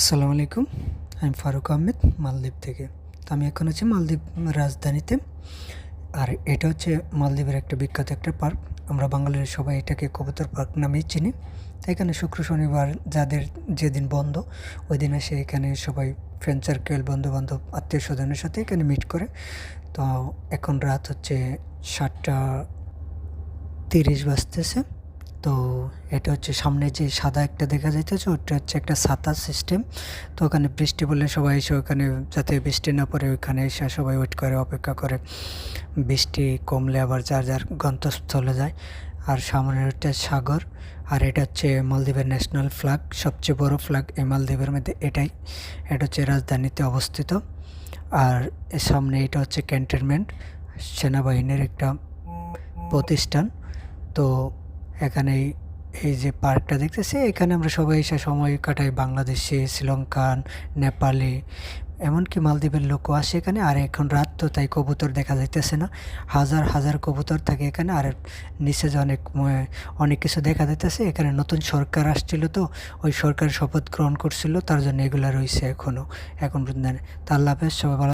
আসসালামু আলাইকুম। আমি ফারুক আহমেদ, মালদ্বীপ থেকে। তো আমি এখন আছি মালদ্বীপ রাজধানীতে। আর এটা হচ্ছে মালদ্বীপের একটা বিখ্যাত একটা পার্ক। আমরা বাঙালির সবাই এটাকে কবুতর পার্ক নামেই চিনি। তো এখানে শুক্র, শনিবার যাদের যেদিন বন্ধ, ওই দিন এসে এখানে সবাই ফ্রেন্ড সার্কেল বন্ধু বান্ধব আত্মীয় স্বজনের সাথে এখানে মিট করে। তো এখন রাত হচ্ছে সাতটা তিরিশ বাজতেছে। তো এটা হচ্ছে সামনে যে সাদা একটা দেখা যাইতেছে, ওটা হচ্ছে একটা ছাতা সিস্টেম তো ওখানে বৃষ্টি পড়লে সবাই এসে ওখানে, যাতে বৃষ্টি না পড়ে ওইখানে এসে সবাই ওয়েট করে, অপেক্ষা করে। বৃষ্টি কমলে আবার যার যার গন্তস্থলে যায়। আর সামনে হচ্ছে সাগর, আর এটা হচ্ছে মালদ্বীপের ন্যাশনাল ফ্ল্যাগ সবচেয়ে বড় ফ্ল্যাগ এই মালদ্বীপের মধ্যে এটাই। এটা হচ্ছে রাজধানীতে অবস্থিত। আর সামনে এটা হচ্ছে ক্যান্টনমেন্ট সেনাবাহিনীর একটা প্রতিষ্ঠান। তো এখানে এই- যে পার্কটা দেখতেছি, এখানে আমরা সবাই এসে সময় কাটাই। বাংলাদেশে শ্রীলঙ্কান নেপালে, এমনকি মালদ্বীপের লোকও আসে এখানে। আর এখন রাত তো, তাই কবুতর দেখা যাইতেছে না। হাজার হাজার কবুতর থাকে এখানে। আর নিচে যে অনেক অনেক কিছু দেখা যাইতেছে। এখানে নতুন সরকার আসছিল তো, ওই সরকার শপথ গ্রহণ করছিল। তার জন্য এগুলো রয়েছে এখনও এখন তা আল্লাহ সবাই ভালো